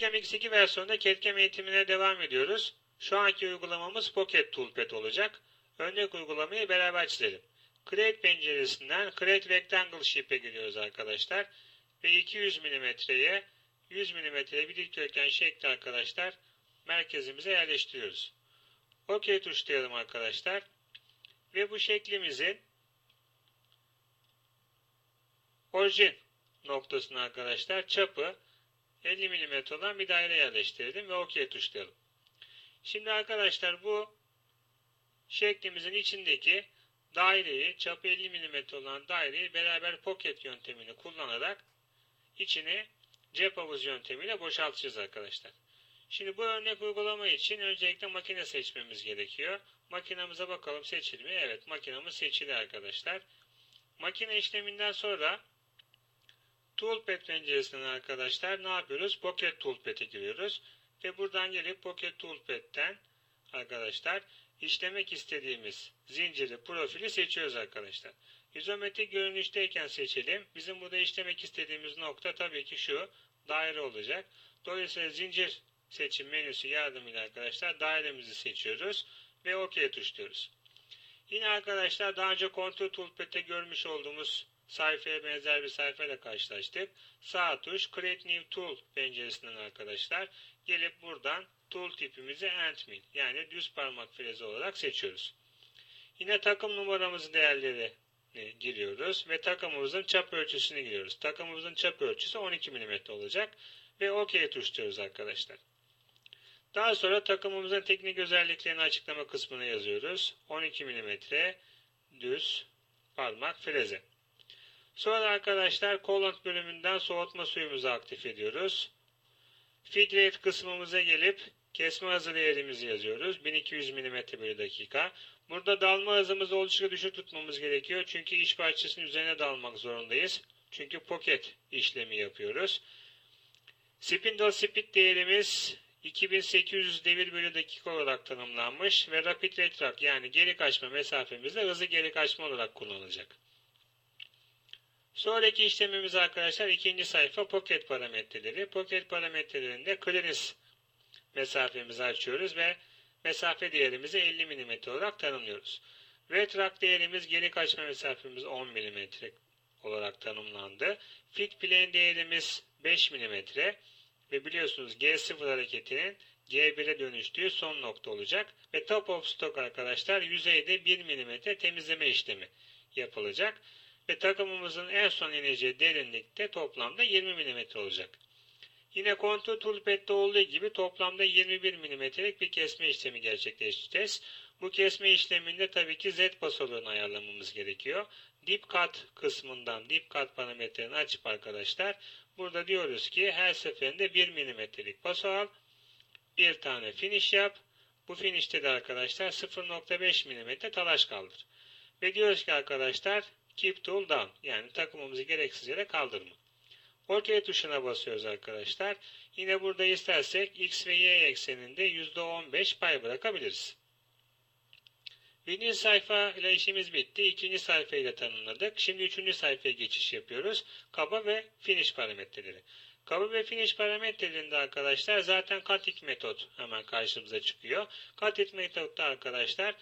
CADCAM X2 versiyonunda CADCAM eğitimine devam ediyoruz. Şu anki uygulamamız Pocket Toolpad olacak. Örnek uygulamayı beraber çizelim. Create penceresinden Create Rectangle Shape'e giriyoruz arkadaşlar. Ve 200 mm'ye 100 mm'ye bir dikdörtgen şekli arkadaşlar merkezimize yerleştiriyoruz. OK tuşlayalım arkadaşlar. Ve bu şeklimizin orijin noktasına arkadaşlar çapı 50 mm olan bir daire yerleştirdim ve OK tuşlayalım. Şimdi arkadaşlar bu şeklimizin içindeki daireyi, çapı 50 mm olan daireyi beraber pocket yöntemini kullanarak içini cep havuzu yöntemiyle boşaltacağız arkadaşlar. Şimdi bu örnek uygulama için öncelikle makine seçmemiz gerekiyor. Makinamıza bakalım seçili mi? Evet makinamız seçili arkadaşlar. Makine işleminden sonra Toolpad penceresinden arkadaşlar ne yapıyoruz? Pocket Toolpad'e giriyoruz. Ve buradan gelip Pocket Toolpad'den arkadaşlar işlemek istediğimiz zinciri, profili seçiyoruz arkadaşlar. İzometrik görünüşteyken seçelim. Bizim burada işlemek istediğimiz nokta tabii ki şu daire olacak. Dolayısıyla zincir seçim menüsü yardımıyla arkadaşlar dairemizi seçiyoruz ve OK tuşluyoruz. Yine arkadaşlar daha önce Control Toolpad'te görmüş olduğumuz sayfaya benzer bir sayfayla karşılaştık. Sağ tuş Create New Tool penceresinden arkadaşlar gelip buradan tool tipimizi Endmill yani düz parmak frezi olarak seçiyoruz. Yine takım numaramızı değerleri giriyoruz ve takımımızın çap ölçüsünü giriyoruz. Takımımızın çap ölçüsü 12 mm olacak ve OK tuşluyoruz arkadaşlar. Daha sonra takımımızın teknik özelliklerini açıklama kısmına yazıyoruz. 12 mm düz parmak freze. Sonra arkadaşlar coolant bölümünden soğutma suyumuzu aktif ediyoruz. Feed rate kısmımıza gelip kesme hızı değerimizi yazıyoruz. 1200 mm bölü dakika. Burada dalma hızımızı oldukça düşük tutmamız gerekiyor. Çünkü iç parçasının üzerine dalmak zorundayız. Çünkü pocket işlemi yapıyoruz. Spindle speed değerimiz 2800 devir bölü dakika olarak tanımlanmış ve rapid retract yani geri kaçma mesafemizde hızlı geri kaçma olarak kullanılacak. Sonraki işlemimiz arkadaşlar ikinci sayfa pocket parametreleri. Pocket parametrelerinde clearance mesafemizi açıyoruz ve mesafe değerimizi 50 mm olarak tanımlıyoruz. Retract değerimiz geri kaçma mesafemiz 10 mm olarak tanımlandı. Fit plane değerimiz 5 mm ve biliyorsunuz G0 hareketinin G1'e dönüştüğü son nokta olacak. Ve top of stock arkadaşlar yüzeyde 1 mm temizleme işlemi yapılacak. Ve takımımızın en son ineceği derinlikte toplamda 20 mm olacak. Yine Contour Toolpad'de olduğu gibi toplamda 21 mm'lik bir kesme işlemi gerçekleştireceğiz. Bu kesme işleminde tabii ki Z basolığını ayarlamamız gerekiyor. Dip cut kısmından dip cut parametrelerini açıp arkadaşlar burada diyoruz ki her seferinde 1 mm'lik paso al. Bir tane finish yap. Bu finish'te de arkadaşlar 0.5 mm talaş kaldır. Ve diyoruz ki arkadaşlar keep tool down yani takımımızı gereksiz yere kaldırma. OK tuşuna basıyoruz arkadaşlar. Yine burada istersek X ve Y ekseninde %15 pay bırakabiliriz. Birinci sayfa ile işimiz bitti. İkinci sayfayı da tanımladık. Şimdi üçüncü sayfaya geçiş yapıyoruz. Kaba ve finish parametreleri. Kaba ve finish parametrelerinde arkadaşlar zaten cutting metot hemen karşımıza çıkıyor. Cutting metotta arkadaşlar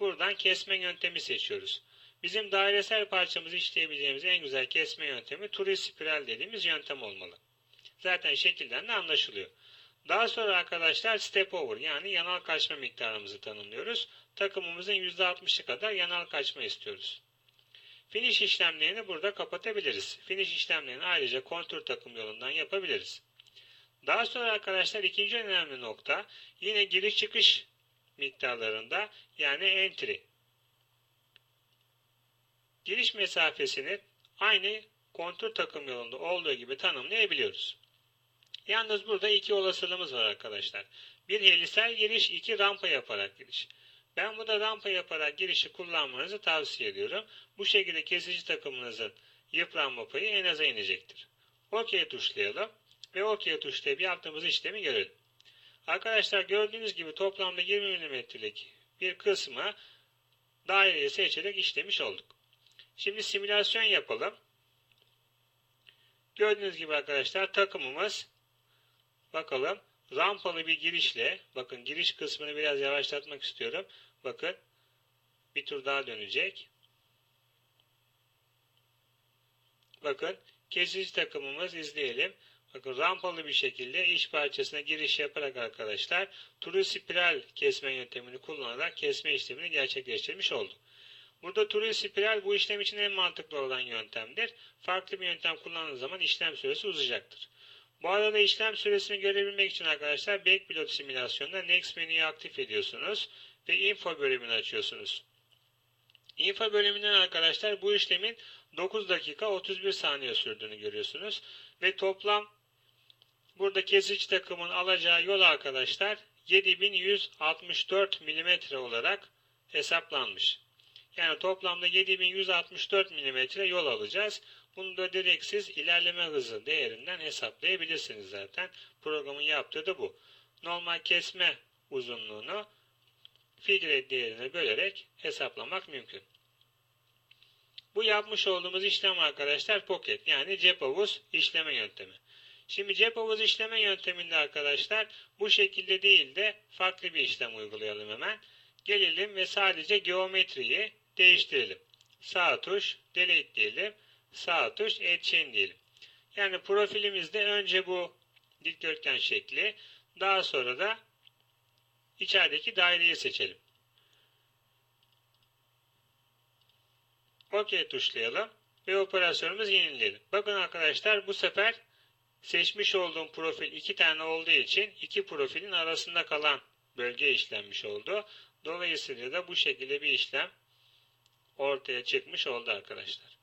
buradan kesme yöntemi seçiyoruz. Bizim dairesel parçamızı işleyebileceğimiz en güzel kesme yöntemi turi spiral dediğimiz yöntem olmalı. Zaten şekilden de anlaşılıyor. Daha sonra arkadaşlar step over yani yanal kaçma miktarımızı tanımlıyoruz. Takımımızın %60'ı kadar yanal kaçma istiyoruz. Finish işlemlerini burada kapatabiliriz. Finish işlemlerini ayrıca kontur takım yolundan yapabiliriz. Daha sonra arkadaşlar ikinci önemli nokta yine giriş çıkış miktarlarında yani entry giriş mesafesini aynı kontur takım yolunda olduğu gibi tanımlayabiliyoruz. Yalnız burada iki olasılığımız var arkadaşlar. Bir helisel giriş, iki rampa yaparak giriş. Ben burada rampa yaparak girişi kullanmanızı tavsiye ediyorum. Bu şekilde kesici takımınızın yıpranma payı en aza inecektir. OK tuşlayalım ve OK tuşlayıp yaptığımız işlemi görelim. Arkadaşlar gördüğünüz gibi toplamda 20 mm'lik bir kısmı daireyi seçerek işlemiş olduk. Şimdi simülasyon yapalım. Gördüğünüz gibi arkadaşlar takımımız Bakalım rampalı bir girişle bakın giriş kısmını biraz yavaşlatmak istiyorum. Bakın bir tur daha dönecek. Bakın kesici takımımız izleyelim. Bakın rampalı bir şekilde iç parçasına giriş yaparak arkadaşlar turu spiral kesme yöntemini kullanarak kesme işlemini gerçekleştirmiş olduk. Burada turu spiral bu işlem için en mantıklı olan yöntemdir. Farklı bir yöntem kullandığınız zaman işlem süresi uzayacaktır. Bu arada işlem süresini görebilmek için arkadaşlar Backplot simülasyonunda Next menüyü aktif ediyorsunuz ve Info bölümünü açıyorsunuz. Info bölümünden arkadaşlar bu işlemin 9 dakika 31 saniye sürdüğünü görüyorsunuz. Ve toplam burada kesici takımın alacağı yol arkadaşlar 7164 mm olarak hesaplanmış. Yani toplamda 7164 mm yol alacağız. Bunu da direkt siz ilerleme hızı değerinden hesaplayabilirsiniz zaten. Programın yaptığı da bu. Normal kesme uzunluğunu figure değerine bölerek hesaplamak mümkün. Bu yapmış olduğumuz işlem arkadaşlar pocket yani cep havuz işleme yöntemi. Şimdi cep havuz işleme yönteminde arkadaşlar bu şekilde değil de farklı bir işlem uygulayalım hemen. Gelelim ve sadece geometriyi değiştirelim. Sağ tuş delete diyelim. Sağ tuş chain diyelim. Yani profilimizde önce bu dikdörtgen şekli daha sonra da içerideki daireyi seçelim. OK tuşlayalım ve operasyonumuz yenileyelim. Bakın arkadaşlar bu sefer seçmiş olduğum profil iki tane olduğu için iki profilin arasında kalan bölge işlenmiş oldu. Dolayısıyla da bu şekilde bir işlem ortaya çıkmış oldu arkadaşlar.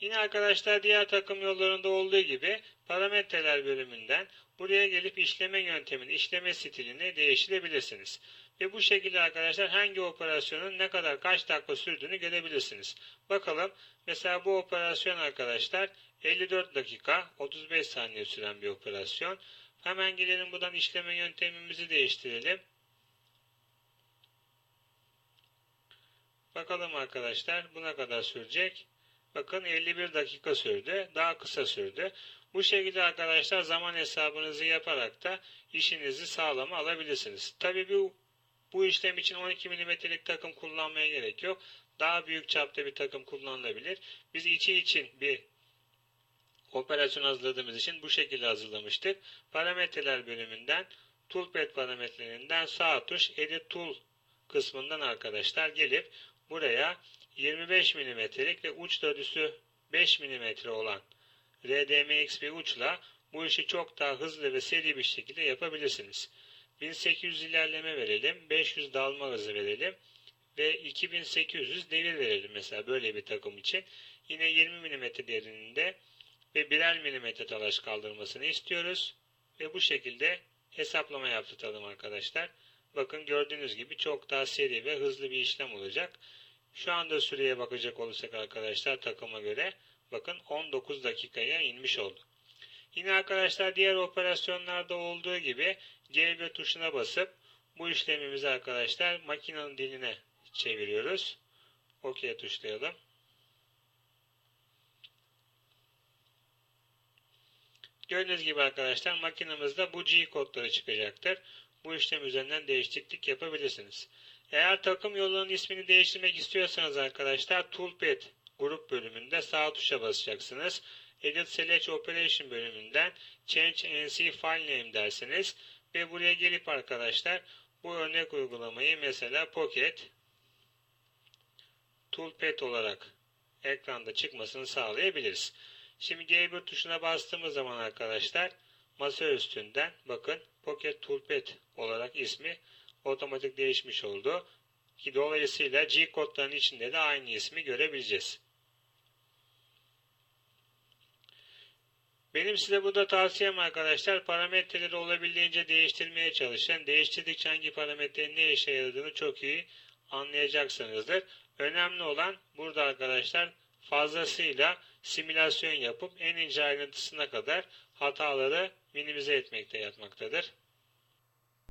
Yine arkadaşlar diğer takım yollarında olduğu gibi parametreler bölümünden buraya gelip işleme yöntemini, işleme stilini değiştirebilirsiniz. Ve bu şekilde arkadaşlar hangi operasyonun ne kadar kaç dakika sürdüğünü görebilirsiniz. Bakalım mesela bu operasyon arkadaşlar 54 dakika 35 saniye süren bir operasyon. Hemen gelelim buradan işleme yöntemimizi değiştirelim. Bakalım arkadaşlar bu ne kadar sürecek. Bakın 51 dakika sürdü. Daha kısa sürdü. Bu şekilde arkadaşlar zaman hesabınızı yaparak da işinizi sağlama alabilirsiniz. Tabi bu, bu işlem için 12 mm'lik takım kullanmaya gerek yok. Daha büyük çapta bir takım kullanılabilir. Biz içi için bir operasyon hazırladığımız için bu şekilde hazırlamıştık. Parametreler bölümünden Toolpad parametrelerinden sağ tuş Edit Tool kısmından arkadaşlar gelip buraya 25 mm'lik ve uç dörtüsü 5 mm olan RDMX bir uçla bu işi çok daha hızlı ve seri bir şekilde yapabilirsiniz. 1800 ilerleme verelim, 500 dalma hızı verelim ve 2800 devir verelim mesela böyle bir takım için. Yine 20 mm derinliğinde ve birer milimetre talaş kaldırmasını istiyoruz. Ve bu şekilde hesaplama yaptıralım arkadaşlar. Bakın gördüğünüz gibi çok daha seri ve hızlı bir işlem olacak. Şu anda süreye bakacak olursak arkadaşlar takıma göre bakın 19 dakikaya inmiş oldu. Yine arkadaşlar diğer operasyonlarda olduğu gibi G1 tuşuna basıp bu işlemimizi arkadaşlar makinenin diline çeviriyoruz. OK tuşlayalım. Gördüğünüz gibi arkadaşlar makinemizde bu G kodları çıkacaktır. Bu işlem üzerinden değişiklik yapabilirsiniz. Eğer takım yolunun ismini değiştirmek istiyorsanız arkadaşlar Toolpad grup bölümünde sağ tuşa basacaksınız. Edit Select Operation bölümünden Change NC File Name dersiniz. Ve buraya gelip arkadaşlar bu örnek uygulamayı mesela Pocket Toolpad olarak ekranda çıkmasını sağlayabiliriz. Şimdi G1 tuşuna bastığımız zaman arkadaşlar masa üstünden bakın Pocket Toolpad olarak ismi otomatik değişmiş oldu. Ki dolayısıyla G kodların içinde de aynı ismi görebileceğiz. Benim size burada tavsiyem arkadaşlar parametreleri olabildiğince değiştirmeye çalışın. Değiştirdikçe hangi parametrenin ne işe yaradığını çok iyi anlayacaksınızdır. Önemli olan burada arkadaşlar fazlasıyla simülasyon yapıp en ince ayrıntısına kadar hataları minimize etmekte yatmaktadır.